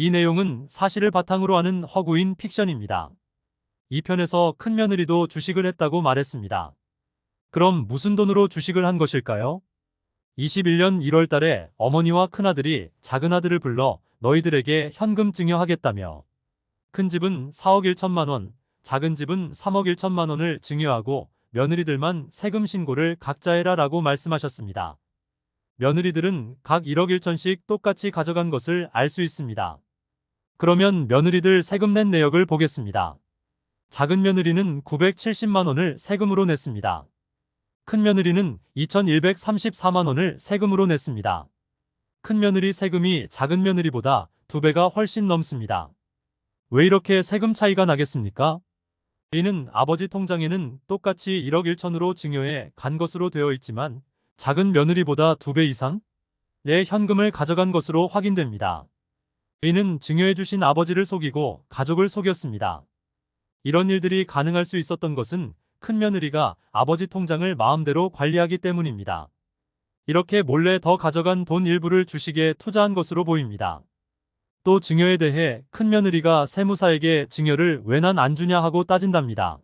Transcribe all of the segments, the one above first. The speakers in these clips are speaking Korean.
이 내용은 사실을 바탕으로 하는 허구인 픽션입니다. 이 편에서 큰 며느리도 주식을 했다고 말했습니다. 그럼 무슨 돈으로 주식을 한 것일까요? 21년 1월 달에 어머니와 큰아들이 작은아들을 불러 너희들에게 현금 증여하겠다며 큰 집은 4억 1천만 원, 작은 집은 3억 1천만 원을 증여하고 며느리들만 세금 신고를 각자 해라 라고 말씀하셨습니다. 며느리들은 각 1억 1천씩 똑같이 가져간 것을 알 수 있습니다. 그러면 며느리들 세금 낸 내역을 보겠습니다. 작은 며느리는 970만 원을 세금으로 냈습니다. 큰 며느리는 2134만 원을 세금으로 냈습니다. 큰 며느리 세금이 작은 며느리보다 두 배가 훨씬 넘습니다. 왜 이렇게 세금 차이가 나겠습니까? 이는 아버지 통장에는 똑같이 1억 1천으로 증여해 간 것으로 되어 있지만 작은 며느리보다 두 배 이상의 현금을 가져간 것으로 확인됩니다. 이는 증여해 주신 아버지를 속이고 가족을 속였습니다. 이런 일들이 가능할 수 있었던 것은 큰 며느리가 아버지 통장을 마음대로 관리하기 때문입니다. 이렇게 몰래 더 가져간 돈 일부를 주식에 투자한 것으로 보입니다. 또 증여에 대해 큰 며느리가 세무사에게 증여를 왜 난 안 주냐 하고 따진답니다.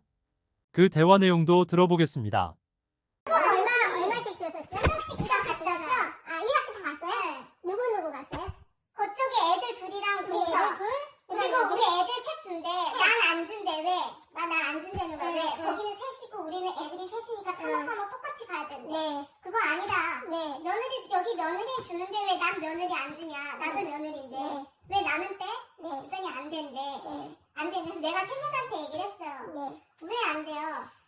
그 대화 내용도 들어보겠습니다. 그거 얼마 얼마씩 들었었어요? 혹시 그다 갔잖아. 아 1학기 다 갔어요? 누구 누구 갔어요? 그쪽에 애들 둘이랑 우리 애들 둘? 그리고 우리 애들 셋 준대. 난 안 준대 왜? 난 난 안 준다는 거야 왜? 거기는 셋이고 우리는 애들이 셋이니까 3억 3억 똑같이 가야 된대. 그거 아니다. 며느리 여기 며느리 주는데 왜 난 며느리 안 주냐? 나도 며느리인데 왜 나는 빼? 그랬더니 안 된대. 안 된대. 그래서 내가 세무사한테 얘기를 했어요. 왜안 돼요?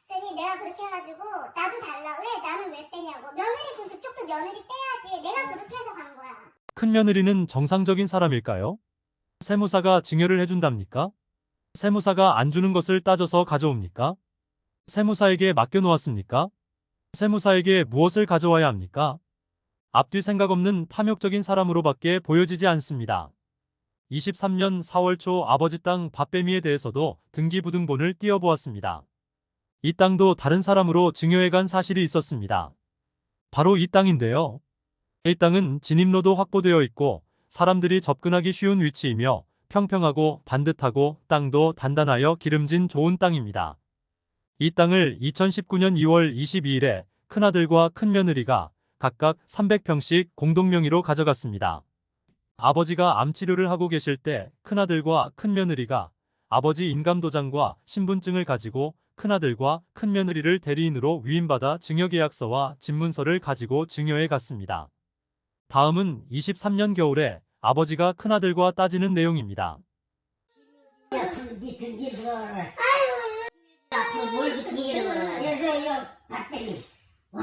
그랬더니 내가 그렇게 해가지고 나도 달라 왜 나는 왜 빼냐고 며느리 그럼 그쪽도 며느리 빼야지 내가 그렇게 해서 간 거야 큰 며느리는 정상적인 사람일까요? 세무사가 증여를 해준답니까? 세무사가 안 주는 것을 따져서 가져옵니까? 세무사에게 맡겨놓았습니까? 세무사에게 무엇을 가져와야 합니까? 앞뒤 생각 없는 탐욕적인 사람으로밖에 보여지지 않습니다. 23년 4월 초 아버지 땅 밥배미에 대해서도 등기부등본을 띄어보았습니다. 이 땅도 다른 사람으로 증여해간 사실이 있었습니다. 바로 이 땅인데요. 이 땅은 진입로도 확보되어 있고 사람들이 접근하기 쉬운 위치이며 평평하고 반듯하고 땅도 단단하여 기름진 좋은 땅입니다. 이 땅을 2019년 2월 22일에 큰아들과 큰며느리가 각각 300평씩 공동명의로 가져갔습니다. 아버지가 암치료를 하고 계실 때 큰아들과 큰며느리가 아버지 인감도장과 신분증을 가지고 큰아들과 큰며느리를 대리인으로 위임받아 증여계약서와 집문서를 가지고 증여해 갔습니다. 다음은 23년 겨울에 아버지가 큰아들과 따지는 내용입니다. 앞으로 뭘그 등기를 걸어놔. 그래서 이거 봤더니, 와,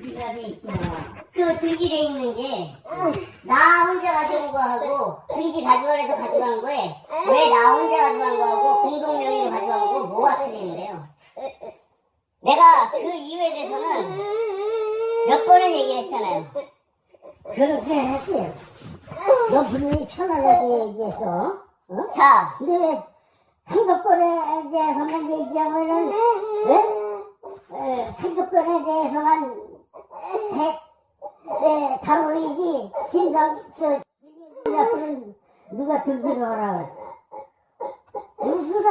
그돼 있구나. 그 등기돼 있는 게, 나 혼자 가져온 거하고, 등기 가져가래서 가져간 거에, 왜 나 혼자 가져간 거하고, 공동명의로 가져간 거 뭐가 틀리는데요? 내가 그 이유에 대해서는 몇 번을 얘기했잖아요. 그렇게 했지. 너 분명히 편안하게 얘기해서, 어? 자, 근데 왜 상속권에 대해서만 얘기하면은, 왜? 에, 상속권에 대해서만 해, 에, 다루이지, 심상, 저, 심상자들은 누가 그랬어. 무슨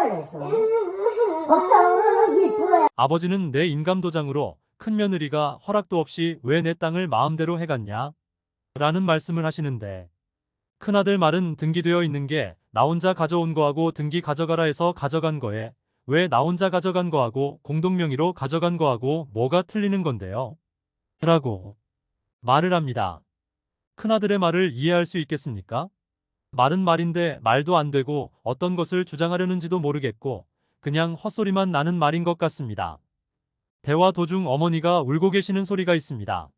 1%야. 아버지는 내 인감도장으로 큰 며느리가 허락도 없이 왜 내 땅을 마음대로 해갔냐? 라는 말씀을 하시는데 큰아들 말은 등기되어 있는 게 나 혼자 가져온 거하고 등기 가져가라 해서 가져간 거에 왜 나 혼자 가져간 거하고 공동명의로 가져간 거하고 뭐가 틀리는 건데요? 라고 말을 합니다. 큰아들의 말을 이해할 수 있겠습니까? 말은 말인데 말도 안 되고 어떤 것을 주장하려는지도 모르겠고 그냥 헛소리만 나는 말인 것 같습니다. 대화 도중 어머니가 울고 계시는 소리가 있습니다.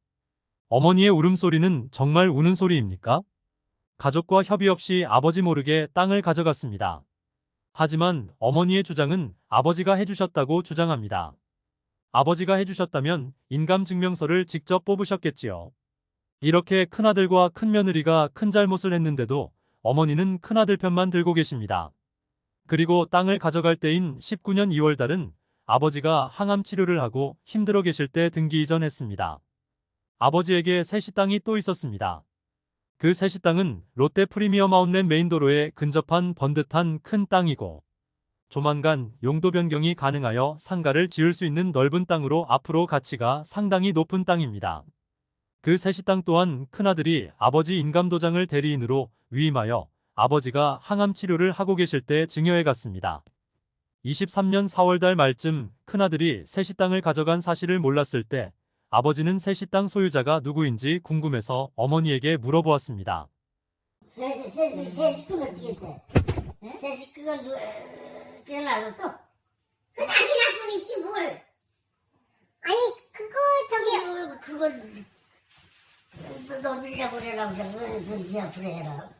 어머니의 울음소리는 정말 우는 소리입니까? 가족과 협의 없이 아버지 모르게 땅을 가져갔습니다. 하지만 어머니의 주장은 아버지가 해주셨다고 주장합니다. 아버지가 해주셨다면 인감증명서를 직접 뽑으셨겠지요. 이렇게 큰아들과 큰며느리가 큰 잘못을 했는데도 어머니는 큰아들 편만 들고 계십니다. 그리고 땅을 가져갈 때인 19년 2월 달은 아버지가 항암 치료를 하고 힘들어 계실 때 등기 이전했습니다. 아버지에게 셋이 땅이 또 있었습니다. 그 셋이 땅은 롯데 프리미엄 아웃렛 메인도로에 근접한 번듯한 큰 땅이고 조만간 용도 변경이 가능하여 상가를 지을 수 있는 넓은 땅으로 앞으로 가치가 상당히 높은 땅입니다. 그 셋이 땅 또한 큰아들이 아버지 인감도장을 대리인으로 위임하여 아버지가 항암 치료를 하고 계실 때 증여해 갔습니다. 23년 4월달 말쯤 큰아들이 셋이 땅을 가져간 사실을 몰랐을 때 아버지는 셋이 땅 소유자가 누구인지 궁금해서 어머니에게 물어보았습니다. 새 식구는 어떻게 했대? 새 식구가 누, 깨어나서 그 당신한 뿐이지 뭘. 아니 그거 저기 그걸 너들이라고 그래라 그래 눈치야 그래라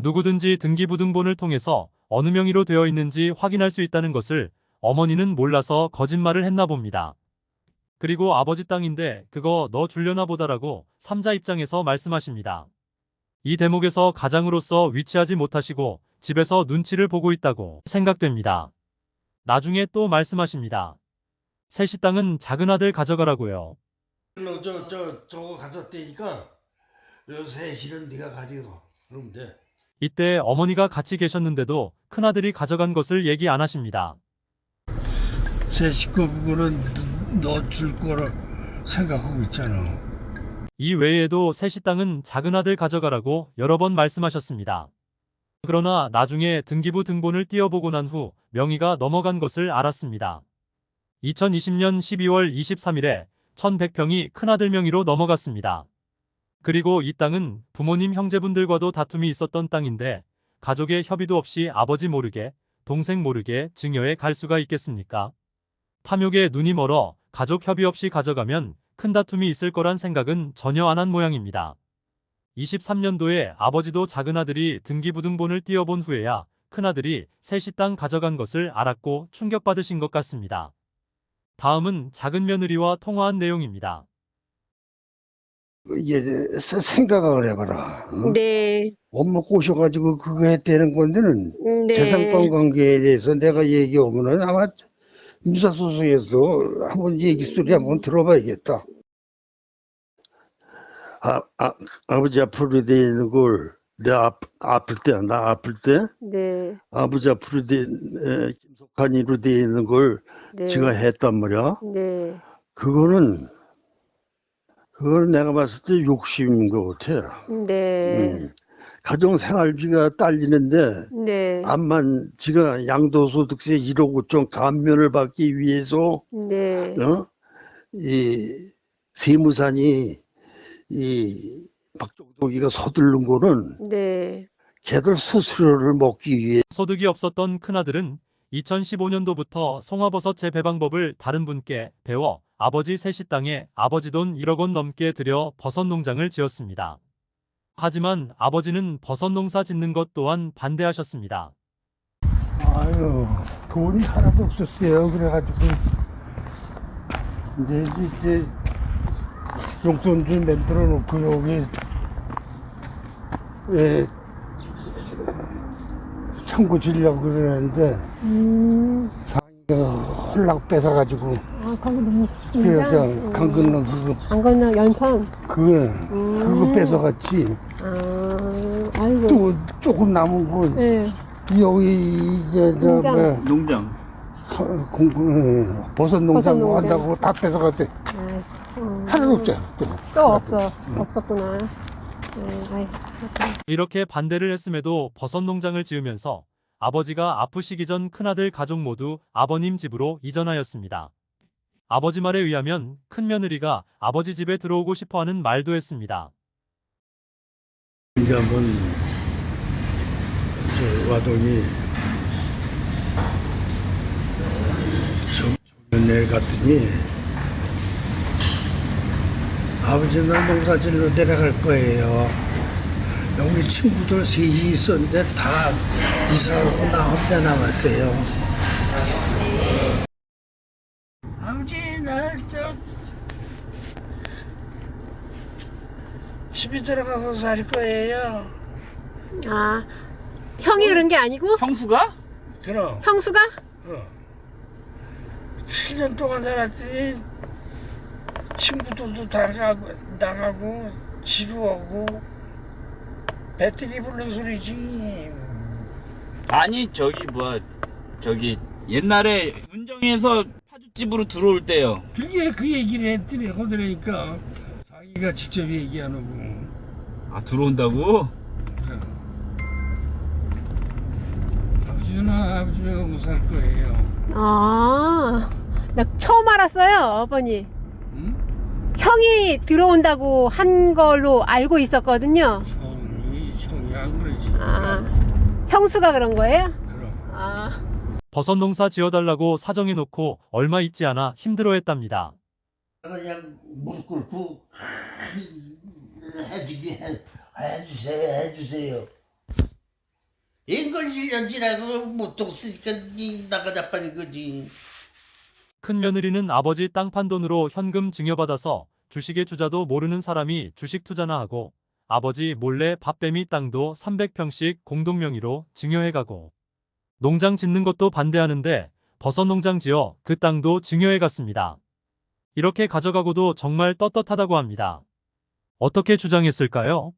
누구든지 등기부등본을 통해서 어느 명의로 되어 있는지 확인할 수 있다는 것을 어머니는 몰라서 거짓말을 했나 봅니다. 그리고 아버지 땅인데 그거 너 줄려나 보다라고 삼자 입장에서 말씀하십니다. 이 대목에서 가장으로서 위치하지 못하시고 집에서 눈치를 보고 있다고 생각됩니다. 나중에 또 말씀하십니다. 땅은 작은 아들 가져가라고요. 너저저 저거 가졌다니까 요 새 실은 네가 가지고 그러면 돼. 이때 어머니가 같이 계셨는데도 큰아들이 가져간 것을 얘기 안 하십니다. 새 식구 그거는 너줄 거라 생각하고 있잖아. 이 외에도 땅은 작은 아들 가져가라고 여러 번 말씀하셨습니다. 그러나 나중에 등기부 등본을 띄어보고 난 후 명의가 넘어간 것을 알았습니다. 2020년 12월 23일에 1100평이 큰아들 명의로 넘어갔습니다. 그리고 이 땅은 부모님 형제분들과도 다툼이 있었던 땅인데 가족의 협의도 없이 아버지 모르게 동생 모르게 증여에 갈 수가 있겠습니까? 탐욕에 눈이 멀어 가족 협의 없이 가져가면 큰 다툼이 있을 거란 생각은 전혀 안 한 모양입니다. 23년도에 아버지도 작은 아들이 등기부등본을 띄어본 후에야 큰아들이 셋이 땅 가져간 것을 알았고 충격받으신 것 같습니다. 다음은 작은 며느리와 통화한 내용입니다. 이게 세- 생각을 해봐라. 어? 네, 엄마 꼬셔가지고 그거 했다는 건데는 네. 재산권 관계에 대해서 내가 얘기하면은 아마 민사소송에서도 한번 얘기 소리 한번 들어봐야겠다. 아, 아, 아버지 앞으로 돼 있는 걸내 아, 아플 때, 나 아플 때 네, 아버지 앞으로 돼, 에, 김석환이로 돼 있는 걸 네. 제가 했단 말이야. 네, 그거는 그거는 내가 봤을 때 욕심인 것 같아. 네, 음. 가정 생활비가 딸리는데 네, 암만 지가 양도소득세 1억 5천 감면을 받기 위해서 네, 어? 이 세무산이 이 박정덕이가 서두른 거는 네, 걔들 수수료를 먹기 위해 소득이 없었던 큰아들은 2015년도부터 송화버섯 재배 방법을 다른 분께 배워 아버지 셋이 땅에 아버지 돈 1억 원 넘게 들여 버섯 농장을 지었습니다. 하지만 아버지는 버섯 농사 짓는 것 또한 반대하셨습니다. 아유 돈이 하나도 없었어요. 그래가지고 이제 이제 용돈 좀 만들어 놓고 여기 왜 창고 지려고 그러는데 음, 상이가 헐락 뺏어가지고 아, 거기 너무 그저 강 건너 그거 안 건너 연천. 그거 그거 뺏어갔지. 아, 아이고. 또 조금 남은 거 네, 여기 이제 저 농장. 뭐 농장. 하- 공, 어, 버섯 농장 뭐 농장. 한다고 다 뺏어갔대. 아, 어. 없잖아. 또. 또 없어, 없었구나. 네, 아이, 이렇게 반대를 했음에도 버섯 농장을 지으면서 아버지가 아프시기 전 큰아들 가족 모두 아버님 집으로 이전하였습니다. 아버지 말에 의하면 큰며느리가 아버지 집에 들어오고 싶어 하는 말도 했습니다. 이제 한번 저 와동이 저, 저년에 갔더니 아버지는 농사질로 내려갈 거예요. 여기 친구들 셋이 있었는데 다 이사하고 나 혼자 남았어요. 아버지 나저 집에 들어가서 살 거예요. 아, 형이 그런 게 아니고 형수가? 그럼 형수가? 7년 동안 살았더니 친구들도 다 가고, 나가고 지루하고 배때기 부른 소리지 아니 저기 뭐야 저기 옛날에 운정에서 파주집으로 들어올 때요. 그게 그 얘기를 했더니 거들으니까 자기가 직접 얘기 안 하고 아 들어온다고? 아버지는 아버지가 못살 거예요 아, 나 처음 알았어요, 아버님. 형이 들어온다고 한 걸로 알고 있었거든요. 형이 형이 안 그러지 아, 형수가 그런 거예요? 그럼 아, 버섯 농사 지어달라고 사정해놓고 얼마 있지 않아 힘들어했답니다. 그냥 무릎 꿇고 해주게 해, 해주세요 해주세요 인걸 1년 지나고 못통 쓰니까 나가 자빠진 거지 큰 며느리는 아버지 땅 판 돈으로 현금 증여받아서 주식의 주자도 모르는 사람이 주식 투자나 하고 아버지 몰래 밥뱀이 땅도 300평씩 공동명의로 증여해가고 농장 짓는 것도 반대하는데 버섯 농장 지어 그 땅도 증여해갔습니다. 이렇게 가져가고도 정말 떳떳하다고 합니다. 어떻게 주장했을까요?